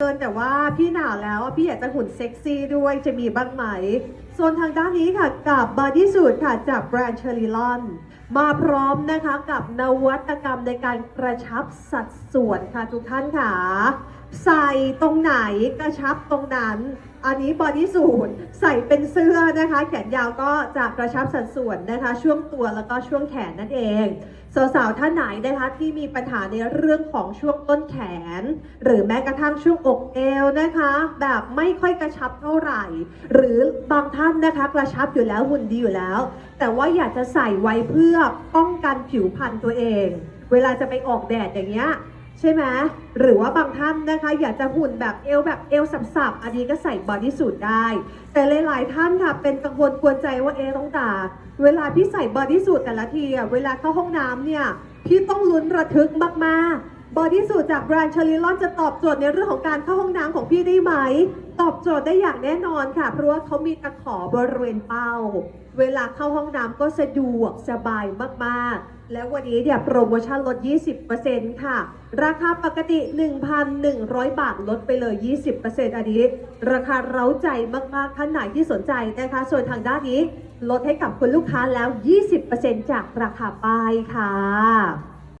เกินแต่ว่าพี่หนาวแล้วพี่อยากจะหุ่นเซ็กซี่ด้วยจะมีบ้างไหม ส่วนทางด้านนี้ค่ะกับบอดี้สูทค่ะจากแบรนด์เชอริลอน มาพร้อมนะคะกับนวัตกรรมในการกระชับสัดส่วนค่ะทุกท่านค่ะ ใส่ตรงไหนกระชับตรงนั้น อันนี้บอดี้สูทใส่เป็นเสื้อนะคะ แขนยาวก็จะกระชับสัดส่วนนะคะ ช่วงตัวแล้วก็ช่วงแขนนั่นเองสาวๆท่านไหนนะคะที่มีปัญหาในเรื่องของช่วงต้นแขน หรือแม้กระทั่งช่วงอกเอวนะคะ แบบไม่ค่อยกระชับเท่าไหร่ หรือบางท่านนะคะกระชับอยู่แล้วหุ่นดีอยู่แล้ว แต่ว่าอยากจะใส่ไว้เพื่อป้องกันผิวพรรณตัวเอง เวลาจะไปออกแดดอย่างเงี้ย ใช่ไหมหรือว่าบางท่านนะคะ อยากจะหุ่นแบบเอวแบบเอวสับๆอันนี้ก็ใส่บอดี้สูทได้ แต่หลายๆท่านค่ะเป็นกังวลกวนใจว่าเอต้องตาเวลาพี่ใส่บอดี้สูทแต่ละทีอะเวลาเข้าห้องน้ำเนี่ยพี่ต้องลุ้นระทึกมากๆ บอดี้สูทจากแบรนด์ชอริลอนจะตอบโจทย์ในเรื่องของการเข้าห้องน้ำของพี่ได้ไหม ตอบโจทย์ได้อย่างแน่นอนค่ะ เพราะว่าเขามีตะขอบริเวณเป้า เวลาเข้าห้องน้ำก็สะดวกสบายมากๆ แล้ววันนี้เนี่ยโปรโมชั่นลด 20%ค่ะ ราคาปกติ 1,100 บาทลดไปเลย 20%อันนี้ ราคาเร้าใจมากๆท่านไหนที่สนใจนะคะ ส่วนทางด้านนี้ลดให้กับคุณลูกค้าแล้ว 20%จากราคาป้ายค่ะ